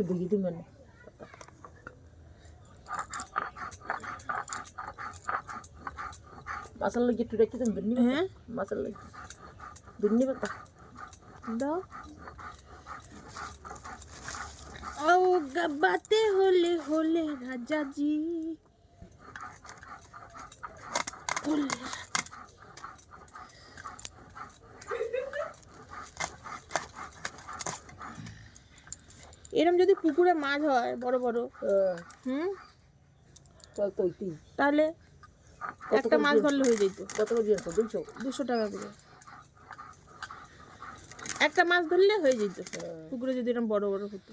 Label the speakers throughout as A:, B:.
A: একটু দিয়ে দিবেন মাসাল লাগে একটু রেখে দেন দুর্নি
B: হ্যাঁ
A: মাসাল লাগে দুর্নি পাতা
B: দাও ও গাবাতে হলে হলে রাজা জি হলে এরম যদি পুকুরে মাছ হয় বড় বড় হুম?
A: চল তো ওইটি
B: তাহলে একটা মাছ ধরলে হয়ে যেত।
A: কত দুইশো?
B: দুশো টাকা করে। একটা মাছ ধরলে হয়ে যেত। পুকুরে যদি এরকম বড় বড় হতো।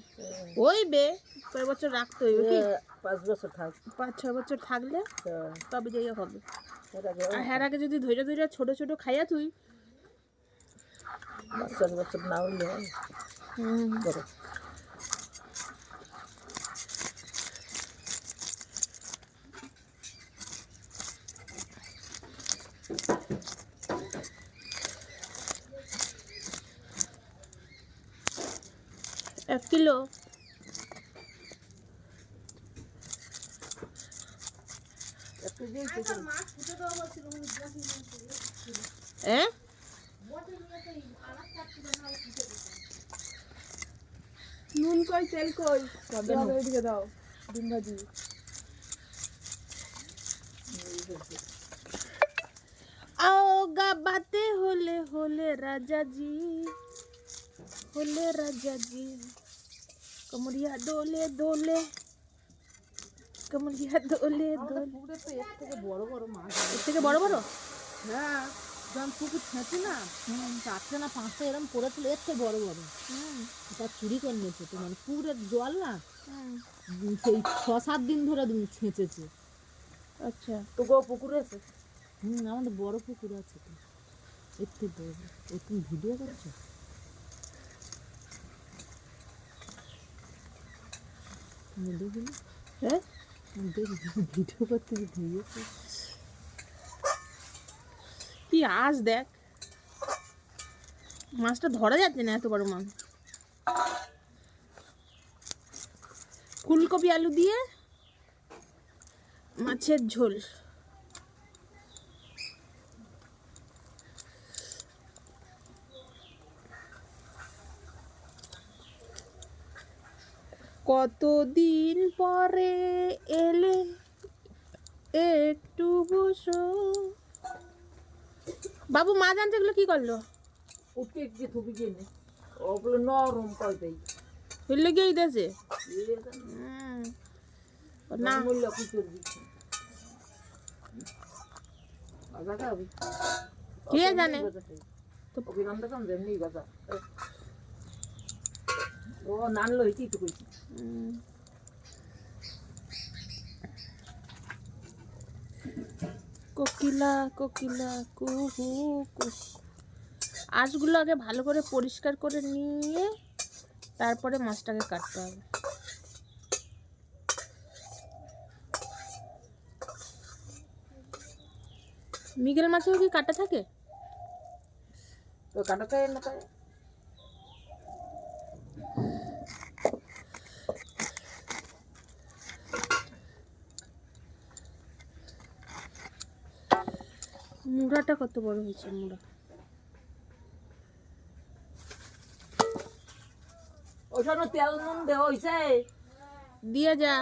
B: ওই বে কয়েক বছর রাখতে হইবে কি?
A: পাঁচ বছর থাক।
B: পাঁচ ছয় বছর থাকলে
A: হ্যাঁ,
B: তবে যাই হবে।
A: এর আগে
B: আর হ্যাঁ আগে যদি ধৈর্য ধৈর্য ছোট ছোট খাইয়া তুই
A: পাঁচ চার বছর না হইলে
B: এক কিলো
A: একটু দিয়েই তো করো।
B: হ্যাঁ
C: নুন কই তেল কই দাও ওইদিকে দাও ডিম ভাজি
B: आओगा बातें होले होले राजा जी होले राजा जी কমরিয়া দোলে দোলে কমরিয়া দোলে দোলে
C: পুকুরে তো এর থেকে বড় বড় মাছ
B: এর থেকে বড় বড়?
C: হ্যাঁ যখন পুকুর ছেঁচে না চারটে না পাঁচটা এরম পড়েছিল এর থেকে বড় বড়। তা চুরি করে নিয়েছে তো মানে পুকুরের জল না সেই ছ সাত দিন ধরে তুমি ছেঁচেছে।
B: আচ্ছা।
A: তো গো পুকুর আছে?
C: হুম আমাদের বড় পুকুর আছে তো। একটু বড়। একটু ভিডিও করছ? আমি
B: হ্যাঁ
C: দেখি ভিডিও করতে
B: আজ দেখ। মাছটা ধরা যাচ্ছে না এত বড় মাছ। ফুলকপি আলু দিয়ে মাছের ঝোল। কতদিন পরে এলে? একটু বসো বাবু মা জানতে এগুলো কি করল?
A: উঠে গিয়ে থুবি গিয়ে নে। ওগুলো নরম
B: ফেললে গিয়ে দেশে না
A: মূল্য কি করবি
B: কে জানে?
A: কাম বাজা ও নানলো হইতি তো কইছি।
B: কোকিলা কোকিলা কুহু কুহু আঁশগুলো আগে ভালো করে পরিষ্কার করে নিয়ে তারপরে মাছটাকে কাটতে হবে। মিগেল মাছেও কি কাটা থাকে?
A: তো কাটাতে না
B: মুড়াটা কত বড় হয়েছে মুড়া?
A: ওখানে তেল নুন দেওয়া হয়েছে।
B: দিয়ে যা।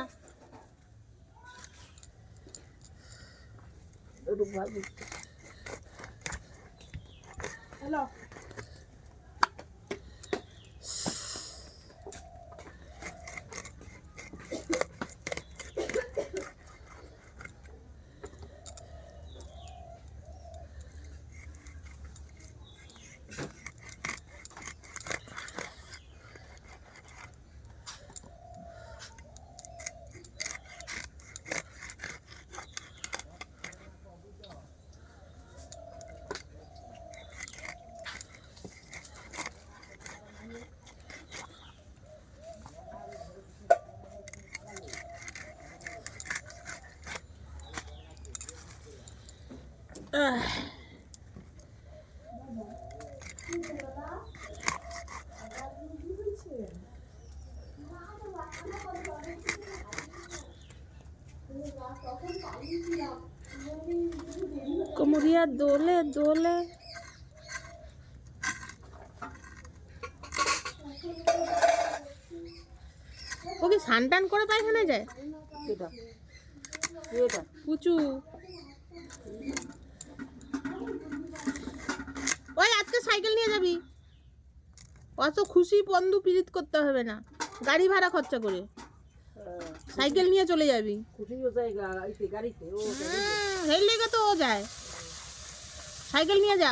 C: হ্যালো।
B: কমরিয়া দোলে দোলে। ও কি সান টান করে পায়খানা যায়?
A: এটা। এটা।
B: ওই আজকে সাইকেল নিয়ে যাবি। অত খুশি বন্ধু পিরিত করতে হবে না। গাড়ি ভাড়া খরচা করে। সাইকেল নিয়ে চলে যাবি।
A: খুশিও জায়গা এতে গাড়িতে ও
B: হেল লেগে তো ও যায়। সাইকেল নিয়ে যা।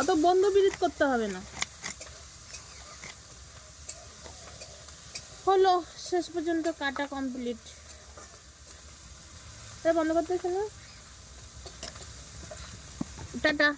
B: অত বন্ধু বিরিত করতে হবে না। হলো শেষ পর্যন্ত কাটা কমপ্লিট বন্ধ করতে টাটা